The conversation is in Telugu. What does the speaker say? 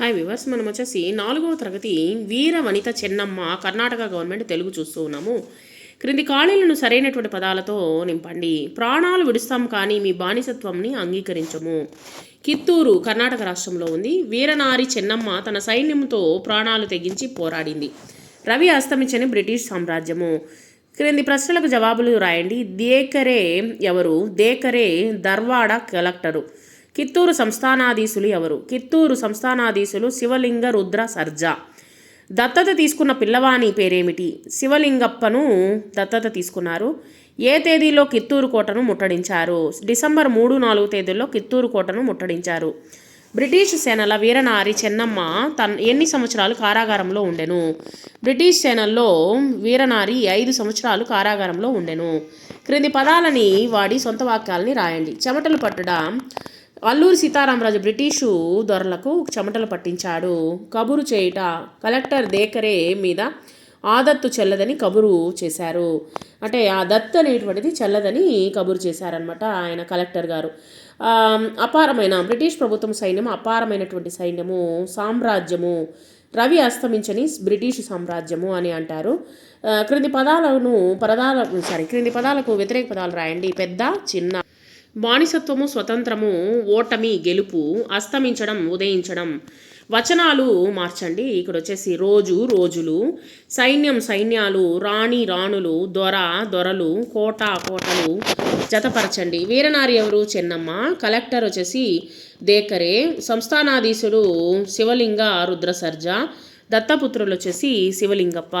హాయ్ వివర్స్ మనం వచ్చేసి నాలుగవ తరగతి వీర వనిత చెన్నమ్మ కర్ణాటక గవర్నమెంట్ తెలుగు చూస్తూ ఉన్నాము. క్రింది ఖాళీలను సరైనటువంటి పదాలతో నింపండి. ప్రాణాలు విడుస్తాం కానీ మీ బానిసత్వంని అంగీకరించము. కిత్తూరు కర్ణాటక రాష్ట్రంలో ఉంది. వీరనారి చెన్నమ్మ తన సైన్యంతో ప్రాణాలు తెగించి పోరాడింది. రవి అస్తమించని బ్రిటిష్ సామ్రాజ్యము. క్రింది ప్రశ్నలకు జవాబులు రాయండి. దేకరే ఎవరు? దేకరే దర్వాడ కలెక్టరు. కిత్తూరు సంస్థానాధీశులు ఎవరు? కిత్తూరు సంస్థానాధీశులు శివలింగ రుద్ర సర్జా. దత్తత తీసుకున్న పిల్లవాని పేరేమిటి? శివలింగప్పను దత్తత తీసుకున్నారు. ఏ తేదీలో కిత్తూరు కోటను ముట్టడించారు? డిసెంబర్ మూడు నాలుగు తేదీల్లో కిత్తూరు కోటను ముట్టడించారు. బ్రిటిష్ సేనల వీరనారి చెన్నమ్మ తన్ ఎన్ని సంవత్సరాలు కారాగారంలో ఉండెను? బ్రిటిష్ సేనల్లో వీరనారి ఐదు సంవత్సరాలు కారాగారంలో ఉండెను. క్రింది పదాలని వాడి సొంత వాక్యాలని రాయండి. చెమటలు పట్టడం అల్లూరి సీతారామరాజు బ్రిటిషు దొరలకు చెమటలు పట్టించాడు. కబురు చేయుట కలెక్టర్ దేకరే మీద ఆదత్తు చెల్లదని కబురు చేశారు. అంటే ఆ దత్తు అనేటువంటిది చెల్లదని కబురు చేశారనమాట ఆయన కలెక్టర్ గారు. అపారమైన బ్రిటిష్ ప్రభుత్వం సైన్యం అపారమైనటువంటి సైన్యము సామ్రాజ్యము రవి అస్తమించని బ్రిటిష్ సామ్రాజ్యము అని అంటారు. క్రింది పదాలను పదాల సారీ క్రింది పదాలకు వ్యతిరేక పదాలు రాయండి. పెద్ద చిన్న. బానిసత్వము స్వతంత్రము ఓటమి గెలుపు అస్తమించడం ఉదయించడం. వచనాలు మార్చండి. ఇక్కడ వచ్చేసి రోజు రోజులు సైన్యం సైన్యాలు రాణి రాణులు దొర దొరలు కోట కోటలు జతపరచండి. వీరనారి ఎవరు? చెన్నమ్మ. కలెక్టర్ వచ్చేసి దేకరే. సంస్థానాధీశుడు శివలింగ రుద్రసర్జ. దత్తపుత్రులు వచ్చేసి శివలింగప్ప.